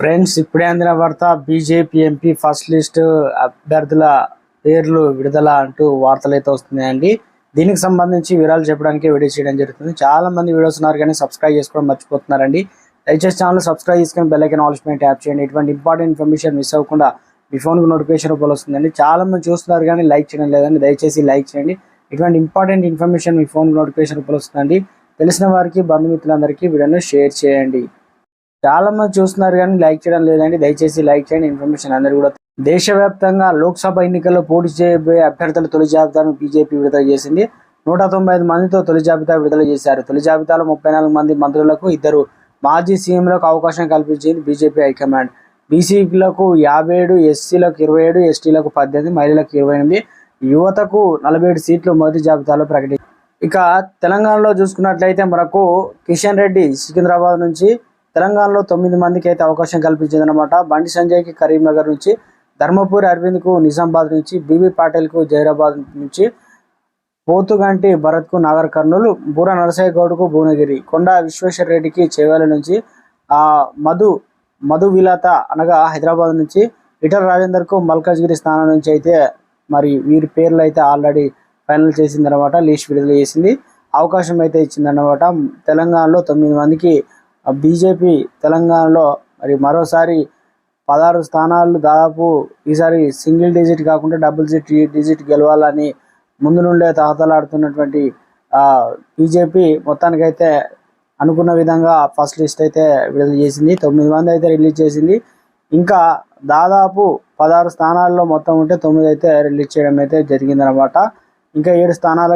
Friends ఇప్పుడే అందిన వార్త బీజేపీ ఎంపీ ఫస్ట్ లిస్ట్ అభ్యర్థుల పేర్లు విడుదల అంటూ వార్తలు అయితే వస్తున్నాయండి. దీనికి సంబంధించి వివరాలు చెప్పడానికి వీడియో చేయడం జరుగుతుంది. చాలా మంది వీడియోస్ ఉన్నారు కానీ సబ్స్క్రైబ్ చేసుకోవడం మర్చిపోతున్నారండి. దయచేసి ఛానల్ సబ్స్క్రైబ్ చేసుకొని బెల్లైకన్ ఐకాన్ యాప్ ట్యాప్ చేయండి. ఇటువంటి ఇంపార్టెంట్ ఇన్ఫర్మేషన్ మిస్ అవ్వకుండా మీ ఫోన్కి నోటిఫికేషన్ రూపంలో వస్తుందండి. చాలా మంది చూస్తున్నారు కానీ లైక్ చేయడం లేదండి. దయచేసి లైక్ చేయండి. ఇటువంటి ఇంపార్టెంట్ ఇన్ఫర్మేషన్ మీ ఫోన్ నోటిఫికేషన్ రూపంలో వస్తుందండి. తెలిసిన వారికి బంధుమిత్రులందరికీ వీడియోను షేర్ చేయండి. చాలా మంది చూస్తున్నారు కానీ లైక్ చేయడం లేదండి. దయచేసి లైక్ చేయండి. ఇన్ఫర్మేషన్ అందరూ కూడా దేశవ్యాప్తంగా లోక్సభ ఎన్నికల్లో పోటీ చేయబోయే అభ్యర్థుల తొలి జాబితాను బీజేపీ విడుదల చేసింది. నూట తొంభై ఐదు మందితో తొలి జాబితా విడుదల చేశారు. తొలి జాబితాలో ముప్పై నాలుగు మంది మంత్రులకు ఇద్దరు మాజీ సీఎంలకు అవకాశం కల్పించింది బీజేపీ హైకమాండ్. బీసీలకు యాభై ఏడు ఎస్సీలకు ఇరవై ఏడు ఎస్టీలకు పద్దెనిమిది మహిళలకు ఇరవై ఎనిమిది యువతకు నలభై ఏడు సీట్లు మొదటి జాబితాలో ప్రకటించారు ఇక తెలంగాణలో చూసుకున్నట్లయితే మనకు కిషన్ రెడ్డి సికింద్రాబాద్ నుంచి తెలంగాణలో తొమ్మిది మందికి అయితే అవకాశం కల్పించిందనమాట బండి సంజయ్కి కరీంనగర్ నుంచి ధర్మపూరి అరవింద్కు నిజామాబాద్ నుంచి బీబీ పాటిల్కు జైరాబాద్ నుంచి పోతుగంటి భరత్కు నాగర్ కర్నూలు బూర నరసయ్య గౌడ్కు భువనగిరి కొండ విశ్వేశ్వర రెడ్డికి చేవేల నుంచి ఆ మధు మధు విలాత అనగా హైదరాబాద్ నుంచి ఇటర్ రాజేందర్కు మల్కాజ్గిరి స్థానం నుంచి అయితే మరి వీరి పేర్లు అయితే ఆల్రెడీ ఫైనల్ చేసిందనమాట లిస్ట్ విడుదల చేసింది. అవకాశం అయితే ఇచ్చిందనమాట తెలంగాణలో తొమ్మిది మందికి బీజేపీ తెలంగాణలో మరి మరోసారి పదహారు స్థానాలు దాదాపు ఈసారి సింగిల్ డిజిట్ కాకుండా డబుల్ డిజిట్ డిజిట్ గెలవాలని ముందు నుండే తాతలాడుతున్నటువంటి బీజేపీ మొత్తానికైతే అనుకున్న విధంగా ఫస్ట్ లిస్ట్ అయితే విడుదల చేసింది. తొమ్మిది మంది అయితే రిలీజ్ చేసింది. ఇంకా దాదాపు పదహారు స్థానాల్లో మొత్తం ఉంటే తొమ్మిది అయితే రిలీజ్ చేయడం అయితే జరిగిందనమాట ఇంకా ఏడు స్థానాలు